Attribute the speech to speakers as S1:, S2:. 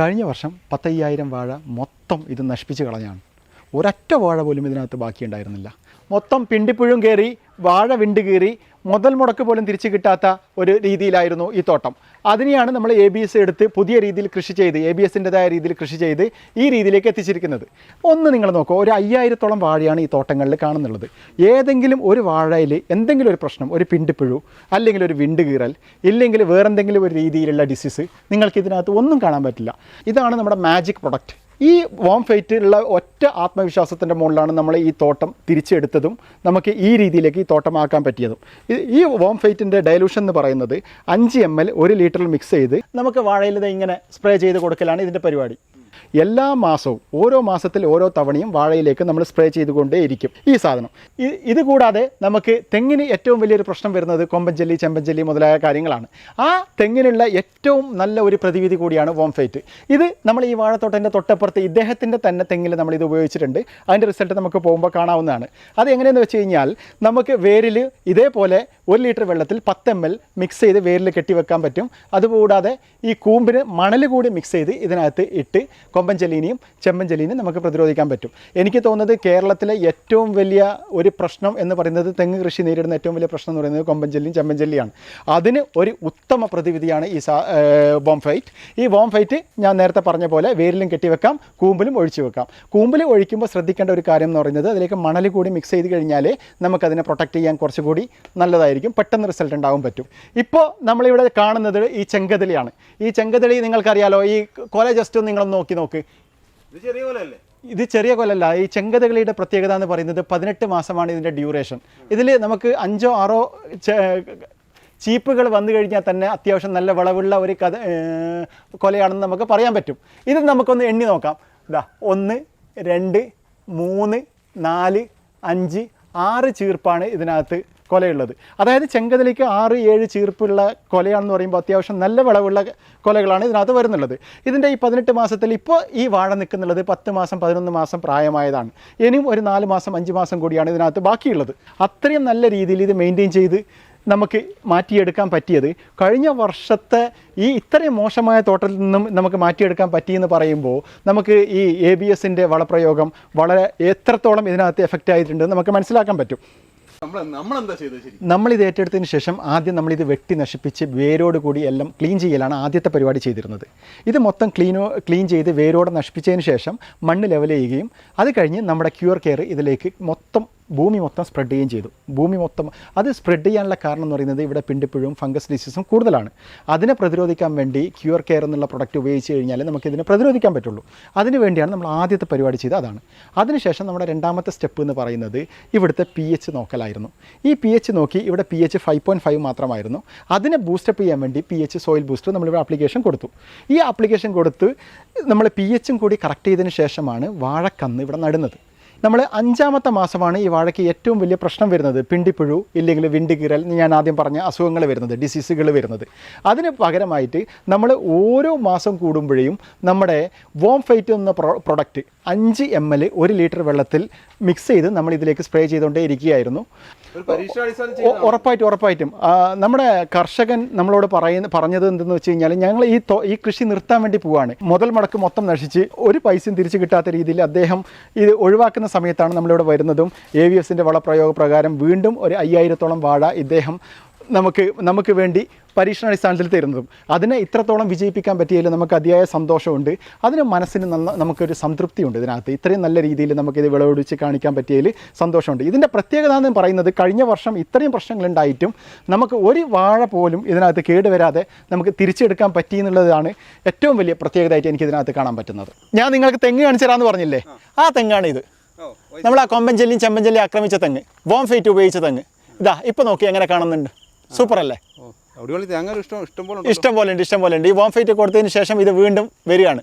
S1: കഴിഞ്ഞ വർഷം പത്തയ്യായിരം വാഴ മൊത്തം ഇത് നശിപ്പിച്ച് കളഞ്ഞാണ് ഒരൊറ്റ വാഴ പോലും ഇതിനകത്ത് ബാക്കിയുണ്ടായിരുന്നില്ല. മൊത്തം പിണ്ടിപ്പുഴും കയറി വാഴ വിണ്ട് കീറി മുതൽ മുടക്ക് പോലും തിരിച്ചു കിട്ടാത്ത ഒരു രീതിയിലായിരുന്നു ഈ തോട്ടം. അതിനെയാണ് നമ്മൾ എ ബി എസ് എടുത്ത് പുതിയ രീതിയിൽ കൃഷി ചെയ്ത് എ ബി എസിന്റെതായ രീതിയിൽ കൃഷി ചെയ്ത് ഈ രീതിയിലേക്ക് എത്തിച്ചിരിക്കുന്നത്. ഒന്ന് നിങ്ങൾ നോക്കുക ഒരു അയ്യായിരത്തോളം വാഴയാണ് ഈ തോട്ടങ്ങളിൽ കാണുന്നുള്ളത്. ഏതെങ്കിലും ഒരു വാഴയിൽ എന്തെങ്കിലും ഒരു പ്രശ്നം ഒരു പിണ്ടിപ്പുഴു അല്ലെങ്കിൽ ഒരു വിണ്ട് കീറൽ ഇല്ലെങ്കിൽ വേറെന്തെങ്കിലും ഒരു രീതിയിലുള്ള ഡിസീസ് നിങ്ങൾക്ക് ഇതിനകത്ത് ഒന്നും കാണാൻ പറ്റില്ല. ഇതാണ് നമ്മുടെ മാജിക് പ്രൊഡക്റ്റ് ഈ വോം ഫെയ്റ്റിലുള്ള ഒറ്റ ആത്മവിശ്വാസത്തിന്റെ മുകളിലാണ് നമ്മൾ ഈ തോട്ടം തിരിച്ചെടുത്തതും നമുക്ക് ഈ രീതിയിലേക്ക് ഈ തോട്ടമാക്കാൻ പറ്റിയതും. ഈ- വോം ഫെയ്റ്റിന്റെ ഡയലൂഷൻ എന്ന് പറയുന്നത് അഞ്ച് എം എൽ ഒരു ലിറ്ററിൽ മിക്സ് ചെയ്ത് നമുക്ക് വാഴയിൽ ഇങ്ങനെ സ്പ്രേ ചെയ്ത് കൊടുക്കലാണ് ഇതിന്റെ പരിപാടി. എല്ലാ മാസവും ഓരോ മാസത്തിൽ ഓരോ തവണയും വാഴയിലേക്ക് നമ്മൾ സ്പ്രേ ചെയ്തുകൊണ്ടേയിരിക്കും ഈ സാധനം. ഇതുകൂടാതെ ഇത് കൂടാതെ നമുക്ക് തെങ്ങിന് ഏറ്റവും വലിയൊരു പ്രശ്നം വരുന്നത് കൊമ്പഞ്ചല്ലി ചെമ്പഞ്ചല്ലി മുതലായ കാര്യങ്ങളാണ്. ആ തെങ്ങിനുള്ള ഏറ്റവും നല്ല ഒരു പ്രതിവിധി കൂടിയാണ് വോംഫൈറ്റ്. ഇത് നമ്മൾ ഈ വാഴത്തോട്ടന്റെ തൊട്ടപ്പുറത്ത് ഇദ്ദേഹത്തിന്റെ തന്നെ തെങ്ങിൽ നമ്മൾ ഇത് ഉപയോഗിച്ചിട്ടുണ്ട്. അതിന്റെ റിസൾട്ട് നമുക്ക് പോകുമ്പോൾ കാണാവുന്നതാണ്. അത് എങ്ങനെയെന്ന് വെച്ച് കഴിഞ്ഞാൽ നമുക്ക് വേരിൽ ഇതേപോലെ ഒരു ലിറ്റർ വെള്ളത്തിൽ പത്ത് എം എൽ മിക്സ് ചെയ്ത് വേരിൽ കെട്ടിവെക്കാൻ പറ്റും. അതുകൂടാതെ ഈ കൂമ്പിന് മണൽ കൂടി മിക്സ് ചെയ്ത് ഇതിനകത്ത് ഇട്ട് കൊമ്പൻ ചെല്ലീനിയും ചെമ്പൻ നമുക്ക് പ്രതിരോധിക്കാൻ പറ്റും. എനിക്ക് തോന്നുന്നത് കേരളത്തിലെ ഏറ്റവും വലിയ ഒരു പ്രശ്നം എന്ന് പറയുന്നത് തെങ്ങ് കൃഷി നേരിടുന്ന ഏറ്റവും വലിയ പ്രശ്നം എന്ന് പറയുന്നത് കൊമ്പൻ ചെല്ലിയും ചെമ്പൻ ചെല്ലിയാണ് അതിന് ഒരു ഉത്തമ പ്രതിവിധിയാണ് ഈ സാ ബോംഫൈറ്റ്. ഈ ബോംഫൈറ്റ് ഞാൻ നേരത്തെ പറഞ്ഞ പോലെ വേരിലും കെട്ടിവെക്കാം കൂമ്പിലും ഒഴിച്ചു വെക്കാം. കൂമ്പിൽ ഒഴിക്കുമ്പോൾ ശ്രദ്ധിക്കേണ്ട ഒരു കാര്യം എന്ന് പറയുന്നത് അതിലേക്ക് മണൽ കൂടി മിക്സ് ചെയ്ത് കഴിഞ്ഞാൽ നമുക്കതിനെ പ്രൊട്ടക്റ്റ് ചെയ്യാൻ കുറച്ചുകൂടി നല്ലതായിരിക്കും. പെട്ടെന്ന് റിസൾട്ട് ഉണ്ടാവും പറ്റും. ഇപ്പോൾ നമ്മളിവിടെ കാണുന്നത് ഈ ചെങ്കതിളിയാണ്. ഈ ചെങ്കതിളി നിങ്ങൾക്കറിയാലോ ഈ കൊല ജസ്റ്റ് നിങ്ങളൊന്ന് നോക്കി നോക്ക്.
S2: ഇത് ചെറിയ
S1: കൊല്ലല്ല ഈ ചെങ്കഥകളിയുടെ പ്രത്യേകത എന്ന് പറയുന്നത് പതിനെട്ട് മാസമാണ് ഇതിന്റെ ഡ്യൂറേഷൻ. ഇതിൽ നമുക്ക് അഞ്ചോ ആറോ ചീപ്പുകൾ വന്നു കഴിഞ്ഞാൽ തന്നെ അത്യാവശ്യം നല്ല വിളവുള്ള ഒരു കഥ കൊലയാണെന്ന് നമുക്ക് പറയാൻ പറ്റും. ഇത് നമുക്കൊന്ന് എണ്ണി നോക്കാം. ഇതാ ഒന്ന് രണ്ട് മൂന്ന് നാല് അഞ്ച് ആറ് ചീർപ്പാണ് ഇതിനകത്ത് കൊലയുള്ളത്. അതായത് ചെങ്കതിലേക്ക് ആറ് ഏഴ് ചീർപ്പുള്ള കൊലയാണെന്ന് പറയുമ്പോൾ അത്യാവശ്യം നല്ല വിളവുള്ള കൊലകളാണ് ഇതിനകത്ത് വരുന്നുള്ളത്. ഇതിന്റെ ഈ പതിനെട്ട് മാസത്തിൽ ഇപ്പോൾ ഈ വാഴ നിൽക്കുന്നുള്ളത് പത്ത് മാസം പതിനൊന്ന് മാസം പ്രായമായതാണ്. ഇനിയും ഒരു നാല് മാസം അഞ്ച് മാസം കൂടിയാണ് ഇതിനകത്ത് ബാക്കിയുള്ളത്. അത്രയും നല്ല രീതിയിൽ ഇത് മെയിന്റെയിൻ ചെയ്ത് നമുക്ക് മാറ്റിയെടുക്കാൻ പറ്റിയത്. കഴിഞ്ഞ വർഷത്തെ ഈ ഇത്രയും മോശമായ തോട്ടത്തിൽ നിന്നും നമുക്ക് മാറ്റിയെടുക്കാൻ പറ്റിയെന്ന് പറയുമ്പോൾ നമുക്ക് ഈ എ ബി എസിന്റെ വളപ്രയോഗം വളരെ എത്രത്തോളം ഇതിനകത്ത് എഫക്റ്റ് ആയിട്ടുണ്ടെന്ന് നമുക്ക് മനസ്സിലാക്കാൻ പറ്റും.
S2: നമ്മൾ
S1: ഇത് ഏറ്റെടുത്തതിന് ശേഷം ആദ്യം നമ്മൾ ഇത് വെട്ടി നശിപ്പിച്ച് വേരോട് കൂടി എല്ലാം ക്ലീൻ ചെയ്യലാണ് ആദ്യത്തെ പരിപാടി ചെയ്തിരുന്നത്. ഇത് മൊത്തം ക്ലീനോ ക്ലീൻ ചെയ്ത് വേരോടെ നശിപ്പിച്ചതിന് ശേഷം മണ്ണ് ലെവൽ ചെയ്യുകയും അത് കഴിഞ്ഞ് നമ്മുടെ ക്യൂർ കെയർ ഇതിലേക്ക് മൊത്തം ഭൂമി മൊത്തം സ്പ്രെഡ് ചെയ്യുകയും ചെയ്തു. ഭൂമി മൊത്തം അത് സ്പ്രെഡ് ചെയ്യാനുള്ള കാരണം എന്ന് പറയുന്നത് ഇവിടെ പിണ്ടിപ്പുഴും ഫംഗസ് ഡിസീസും കൂടുതലാണ്. അതിനെ പ്രതിരോധിക്കാൻ വേണ്ടി ക്യൂർ കെയർ എന്നുള്ള പ്രൊഡക്റ്റ് ഉപയോഗിച്ച് കഴിഞ്ഞാൽ നമുക്ക് ഇതിനെ പ്രതിരോധിക്കാൻ പറ്റുള്ളൂ. അതിന് വേണ്ടിയാണ് നമ്മൾ ആദ്യത്തെ പരിപാടി ചെയ്തത് അതാണ്. അതിനുശേഷം നമ്മുടെ രണ്ടാമത്തെ സ്റ്റെപ്പ് എന്ന് പറയുന്നത് ഇവിടുത്തെ പി എച്ച് നോക്കലായിരുന്നു. ഈ പി എച്ച് നോക്കി ഇവിടെ P H five point five മാത്രമായിരുന്നു. അതിനെ ബൂസ്റ്റപ്പ് ചെയ്യാൻ വേണ്ടി പി എച്ച് സോയിൽ ബൂസ്റ്റർ നമ്മളിവിടെ ആപ്ലിക്കേഷൻ കൊടുത്തു. ഈ ആപ്ലിക്കേഷൻ കൊടുത്ത് നമ്മൾ പി എച്ചും കൂടി കറക്റ്റ് ചെയ്തതിന് ശേഷമാണ് വാഴക്കന്ന് ഇവിടെ നടുന്നത്. നമ്മൾ അഞ്ചാമത്തെ മാസമാണ് ഈ വാഴയ്ക്ക് ഏറ്റവും വലിയ പ്രശ്നം വരുന്നത്. പിണ്ടിപ്പുഴു ഇല്ലെങ്കിൽ വിണ്ടുകീറൽ ഞാൻ ആദ്യം പറഞ്ഞ അസുഖങ്ങൾ വരുന്നത് ഡിസീസുകൾ വരുന്നത്. അതിന് പകരമായിട്ട് നമ്മൾ ഓരോ മാസം കൂടുമ്പോഴേയും നമ്മുടെ വോം ഫൈറ്റ് എന്ന പ്രൊ പ്രൊഡക്റ്റ് അഞ്ച് എം എൽ ഒരു ലിറ്റർ വെള്ളത്തിൽ മിക്സ് ചെയ്ത് നമ്മൾ ഇതിലേക്ക് സ്പ്രേ ചെയ്തുകൊണ്ടേ ഇരിക്കുകയായിരുന്നു. ഉറപ്പായിട്ടും ഉറപ്പായിട്ടും. നമ്മുടെ കർഷകൻ നമ്മളോട് പറയുന്ന പറഞ്ഞത് എന്തെന്ന് വെച്ച് കഴിഞ്ഞാൽ ഞങ്ങൾ ഈ ഈ കൃഷി നിർത്താൻ വേണ്ടി പോവാണ്. മുതൽ മുടക്ക് മൊത്തം നശിച്ച് ഒരു പൈസയും തിരിച്ചു കിട്ടാത്ത രീതിയിൽ അദ്ദേഹം ഇത് ഒഴിവാക്കുന്ന സമയത്താണ് നമ്മളിവിടെ വരുന്നതും. എ വി എസിന്റെ വളപ്രയോഗ പ്രകാരം വീണ്ടും ഒരു അയ്യായിരത്തോളം വാഴ ഇദ്ദേഹം നമുക്ക് നമുക്ക് വേണ്ടി പരീക്ഷണാടിസ്ഥാനത്തിൽ തരുന്നതും. അതിനെ ഇത്രത്തോളം വിജയിപ്പിക്കാൻ പറ്റിയതിൽ നമുക്ക് അതിയായ സന്തോഷമുണ്ട്. അതിന് മനസ്സിന് നന്ന നമുക്കൊരു സംതൃപ്തിയുണ്ട് ഇതിനകത്ത്. ഇത്രയും നല്ല രീതിയിൽ നമുക്കിത് വിളവെടുച്ച് കാണിക്കാൻ പറ്റിയതിൽ സന്തോഷമുണ്ട്. ഇതിന്റെ പ്രത്യേകത എന്ന് പറയുന്നത് കഴിഞ്ഞ വർഷം ഇത്രയും പ്രശ്നങ്ങളുണ്ടായിട്ടും നമുക്ക് ഒരു വാഴ പോലും ഇതിനകത്ത് കേടുവരാതെ നമുക്ക് തിരിച്ചെടുക്കാൻ പറ്റി എന്നുള്ളതാണ് ഏറ്റവും വലിയ പ്രത്യേകതയായിട്ട് എനിക്ക് ഇതിനകത്ത് കാണാൻ പറ്റുന്നത്. ഞാൻ നിങ്ങൾക്ക് തെങ്ങ് കാണിച്ചു തരാമെന്ന് പറഞ്ഞില്ലേ? ആ തെങ്ങാണ് ഇത്. നമ്മൾ ആ കൊമ്പൻചെല്ലിയും ചെമ്പൻചെല്ലിയും ആക്രമിച്ച തെങ്ങ്. ബോംഫേറ്റ് ഫൈറ്റ് ഉപയോഗിച്ച തെങ്ങ്. ഇതാ ഇപ്പോൾ നോക്കി എങ്ങനെ കാണുന്നുണ്ട്. സൂപ്പർ അല്ലേ
S2: തേങ്ങ ഇഷ്ടം പോലെ ഉണ്ട്
S1: ഇഷ്ടം പോലെ ഉണ്ട് ഇഷ്ടം പോലെ ഉണ്ട്. ഈ വോം ഫൈറ്റ് കൊടുത്തതിന് ശേഷം ഇത് വീണ്ടും വരികയാണ്.